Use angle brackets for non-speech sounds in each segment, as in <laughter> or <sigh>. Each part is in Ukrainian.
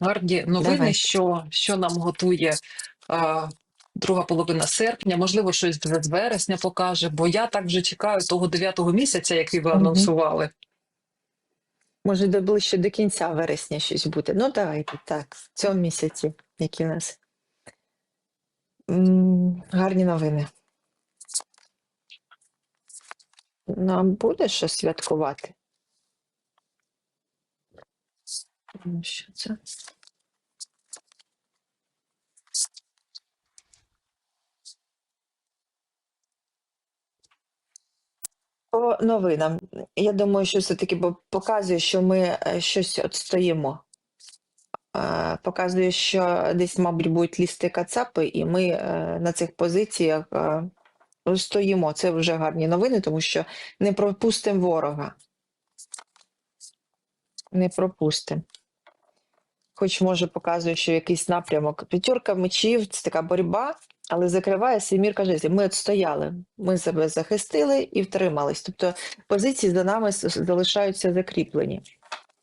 Гарні новини, Давай. що, що нам готує а, друга половина серпня, можливо, щось з вересня покаже, бо я так вже чекаю того 9 місяця, який ви анонсували. Може, до ближче до кінця вересня щось буде. Ну, давайте так, в цьому місяці, які у нас М, гарні новини. Нам буде що святкувати? Ну, Що це? По новинам. Я думаю, що все-таки показує, що ми е, щось отстоїмо. Е, Показує, що десь, мабуть, будуть лізти кацапи, і ми е, на цих позиціях стоїмо. Це вже гарні новини, тому що не пропустимо ворога. Не пропустимо. Хоч може показує, що якийсь напрямок. П'ятерка мечів це така боротьба, але закриває семірка жезлів. Ми отстояли, ми себе захистили і втримались. Тобто позиції за нами залишаються закріплені.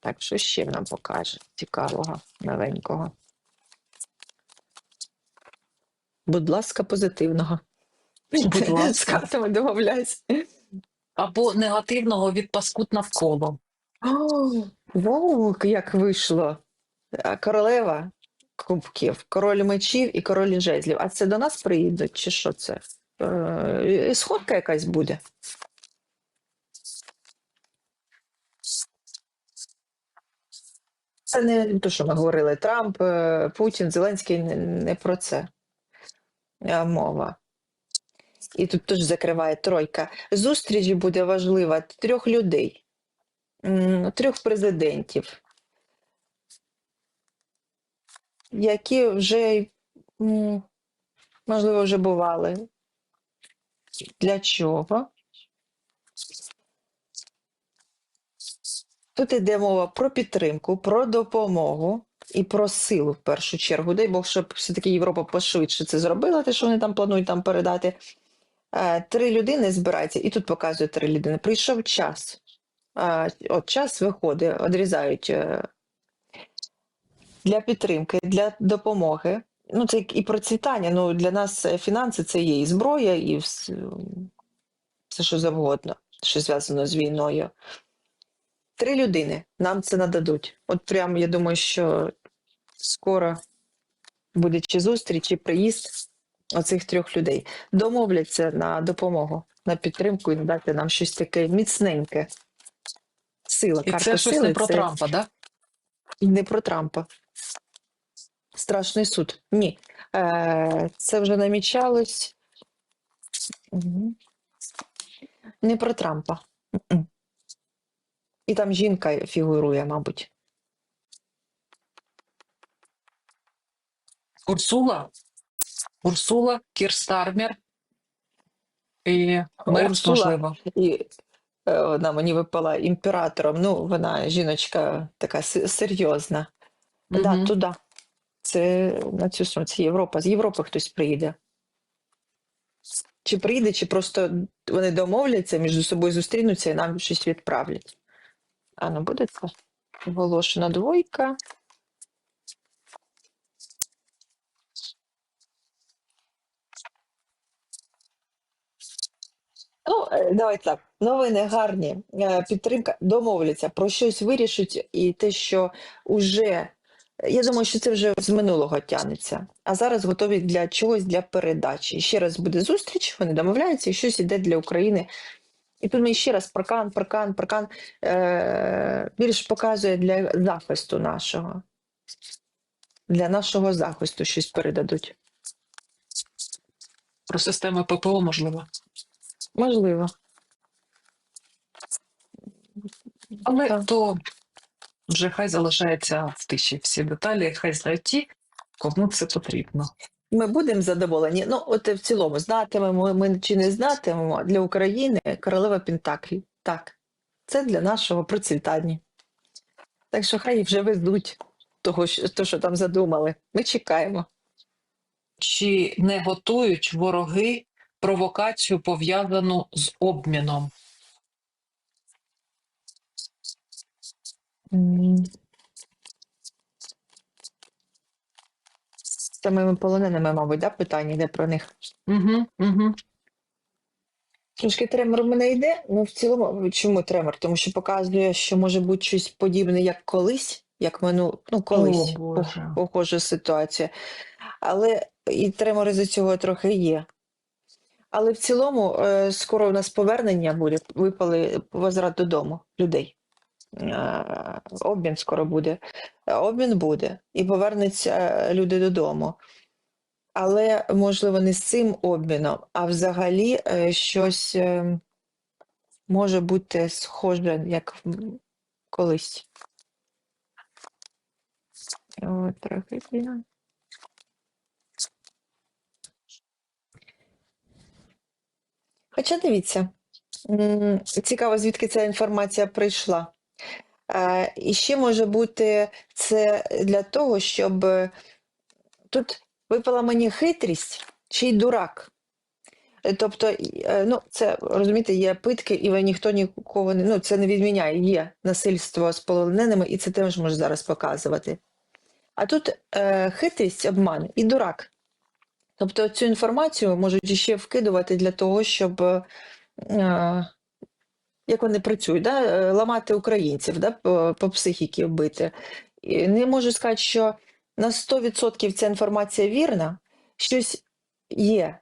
Так, що ще нам покаже цікавого, новенького? Будь ласка, позитивного. Будь <laughs> З картами домовляйся. Або негативного від паскуд навколо. О, Вау, як вийшло. А, Королева кубків, король мечів і король жезлів. А це до нас приїдуть, чи що це? Е, Сходка якась буде. Це не те, що ми говорили. Трамп, е, Путін, Зеленський не, про це е, мова. І тут теж закриває тройка. Зустріч буде важлива трьох людей, трьох президентів, які вже, можливо, вже бували. Для чого? Тут йде мова про підтримку, про допомогу і про силу в першу чергу. Дай Бог, щоб все-таки Європа пошвидше це зробила, те, що вони там планують там передати. Е, Три людини збираються, і тут показує три людини. Прийшов час. Е, От час виходить, відрізають е, для підтримки, для допомоги. Ну, це і процвітання. Ну, для нас е, фінанси це є і зброя, і все, що завгодно, що зв'язано з війною. Три людини нам це нададуть. От прям я думаю, що скоро буде чи зустріч, чи приїзд оцих трьох людей. Домовляться на допомогу, на підтримку і надати нам щось таке міцненьке. Сила. І карта це щось сили не про це Трампа, да? не про Трампа. Страшний суд. Ні. Е, це вже намічалось. Не про Трампа. І там жінка фігурує, мабуть. Урсула, Урсула, Кірстармер і Мерц, Урсула. можливо. І е, вона мені випала імператором. Ну, вона жіночка така се- серйозна. Да, туди. Це на цю сторону, це Європа. З Європи хтось приїде. Чи приїде, чи просто вони домовляться, між собою зустрінуться і нам щось відправлять. А ну буде це оголошена двойка. Ну, е, давай так. Новини гарні. Е, Підтримка домовляться про щось вирішить, і те, що уже я думаю, що це вже з минулого тягнеться. А зараз готові для чогось для передачі. І ще раз буде зустріч, вони домовляються, і щось іде для України. І тут мені ще раз паркан, паркан, паркан е- більш показує для захисту нашого. Для нашого захисту щось передадуть. Про системи ППО, можливо. Можливо. Але Так. то вже хай залишається в тиші. Всі деталі, хай знають ті, кому це потрібно. Ми будемо задоволені. Ну, от в цілому, знатимемо ми чи не знатимемо для України королева Пентаклі. Так, це для нашого процвітання. Так що хай вже везуть того, що, то, що там задумали. Ми чекаємо. Чи не готують вороги провокацію пов'язану з обміном? М. З самими полоненими, мабуть, да, питання йде про них. Угу, угу. Трошки тремор в мене йде, ну в цілому, чому тремор? Тому що показує, що може бути щось подібне, як колись, як мину, ну, колись, О, Боже. пох- похожа ситуація. Але і тремори з цього трохи є. Але в цілому, е, скоро у нас повернення буде, випали возврат додому людей. Е, Обмін скоро буде. Е, Обмін буде, і повернуться е, люди додому. Але, можливо, не з цим обміном, а взагалі щось може бути схоже, як колись. О, трохи. я. Хоча дивіться, цікаво, звідки ця інформація прийшла. І ще може бути це для того, щоб е, тут випала мені хитрість чи й дурак. Е, Тобто, е, ну, це розумієте, є питки, і ніхто нікого не ну, це не відміняє. Є насильство з полоненими, і це теж може зараз показувати. А тут е, хитрість, обман і дурак. Тобто цю інформацію можуть ще вкидувати для того, щоб як вони працюють, да? е, ламати українців, да? по, психіки бити. І не можу сказати, що на 100% ця інформація вірна, щось є.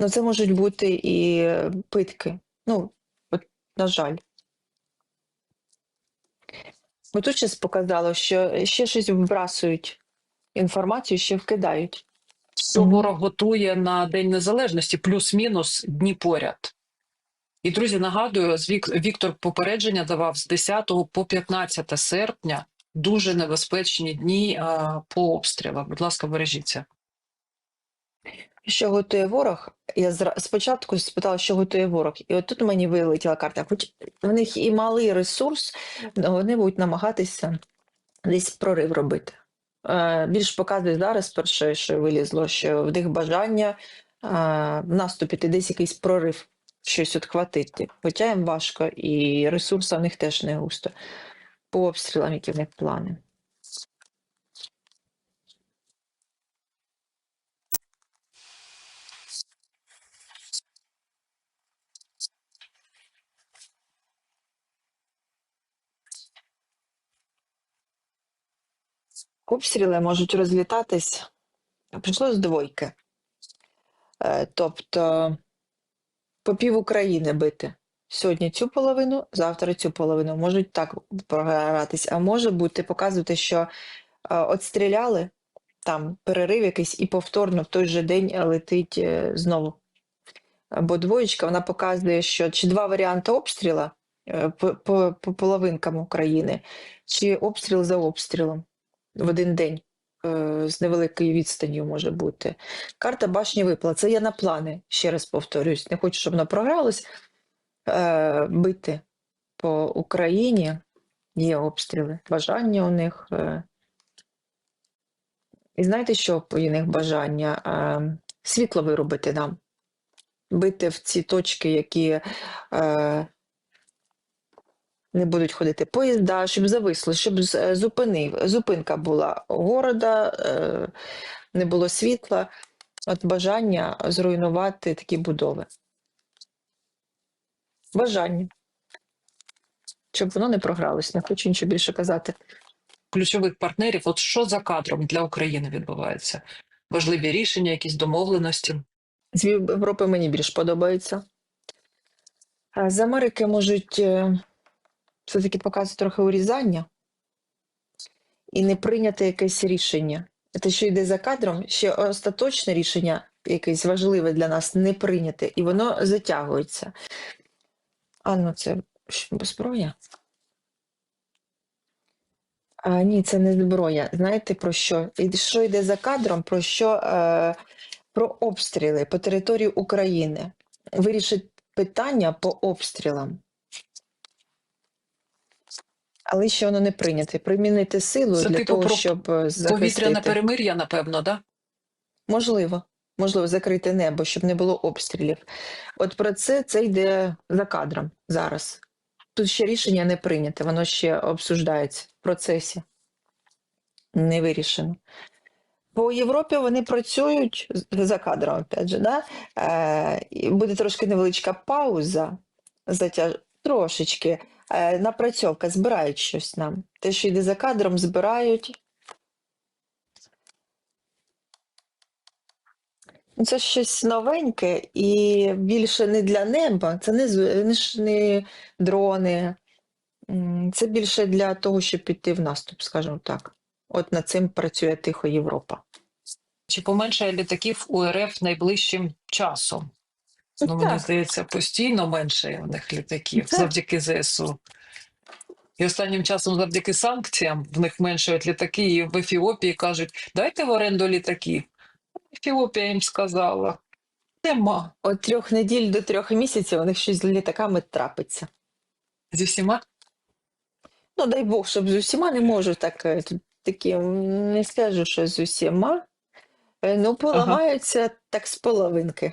Ну, це можуть бути і питки. Ну, от, на жаль. Бо тут щось показало, що ще щось вбрасують інформацію, ще вкидають. Що ворог готує на День Незалежності, плюс-мінус дні поряд. І, друзі, нагадую, Віктор попередження давав з 10 по 15 серпня дуже небезпечні дні по обстрілам. Будь ласка, бережіться. Що готує ворог? Я спочатку спитала, що готує ворог, і от тут мені вилетіла карта. Хоч в них і малий ресурс, вони будуть намагатися десь прорив робити. Е, Більш показує зараз, перше, що вилізло, що в них бажання е, наступити десь якийсь прорив, щось отхватити. Хоча їм важко, і ресурсу в них теж не густо. По обстрілам, які в них плани. Обстріли можуть розлітатись. Прийшло з двойки. Е, Тобто по пів України бити. Сьогодні цю половину, завтра цю половину. Можуть так програтись, а може бути показувати, що е, от стріляли, там перерив якийсь, і повторно в той же день летить е, знову. Бо двоєчка вона показує, що чи два варіанти обстріла е, по, по, по половинкам України, чи обстріл за обстрілом в один день е, з невеликою відстанню може бути. Карта башні випала. Це я на плани, ще раз повторюсь. Не хочу, щоб воно програлось. Е, бити по Україні є обстріли, бажання у них. Е. І знаєте, що по них бажання? Е, світло виробити нам. Бити в ці точки, які е, не будуть ходити поїзда, щоб зависло, щоб е, зупинив, зупинка була города, е, не було світла. От бажання зруйнувати такі будови. Бажання. Щоб воно не програлось, не хочу нічого більше казати. Ключових партнерів, от що за кадром для України відбувається? Важливі рішення, якісь домовленості. З Європи мені більш подобається. З Америки можуть е, все-таки показувати трохи урізання і не прийняти якесь рішення. Те, що йде за кадром, ще остаточне рішення, якесь важливе для нас, не прийняте, і воно затягується. А ну це зброя? А, ні, це не зброя. Знаєте про що? І що йде за кадром? Про що? Е, про обстріли по території України. Вирішить питання по обстрілам. Але ще воно не прийняте. Примінити силу Це для типу того, про щоб е, Повітряне перемир'я, напевно, да? Можливо. Можливо, закрити небо, щоб не було обстрілів. От про це це йде за кадром зараз. Тут ще рішення не прийняте, воно ще обсуждається в процесі. Не вирішено. По Європі вони працюють за кадром, опять же, да? Е, буде трошки невеличка пауза, затяж... трошечки. Е, напрацьовка, збирають щось нам. Те, що йде за кадром, збирають. Ну, Це щось новеньке і більше не для неба, це не, не дрони. Це більше для того, щоб піти в наступ, скажімо так. От над цим працює Тихо Європа. Чи поменшає літаків у РФ найближчим часом? Ну, мені здається, постійно менше у них літаків Так. завдяки ЗСУ. І останнім часом, завдяки санкціям, в них меншають літаки, і в Ефіопії кажуть, дайте в оренду літаки. Ефіопія їм сказала, нема. От трьох неділь до трьох місяців у них щось з літаками трапиться. Зі всіма Ну, дай Бог, щоб з усіма не можу так е, такі, не скажу, що з усіма. Е, Ну, поламаються так з половинки.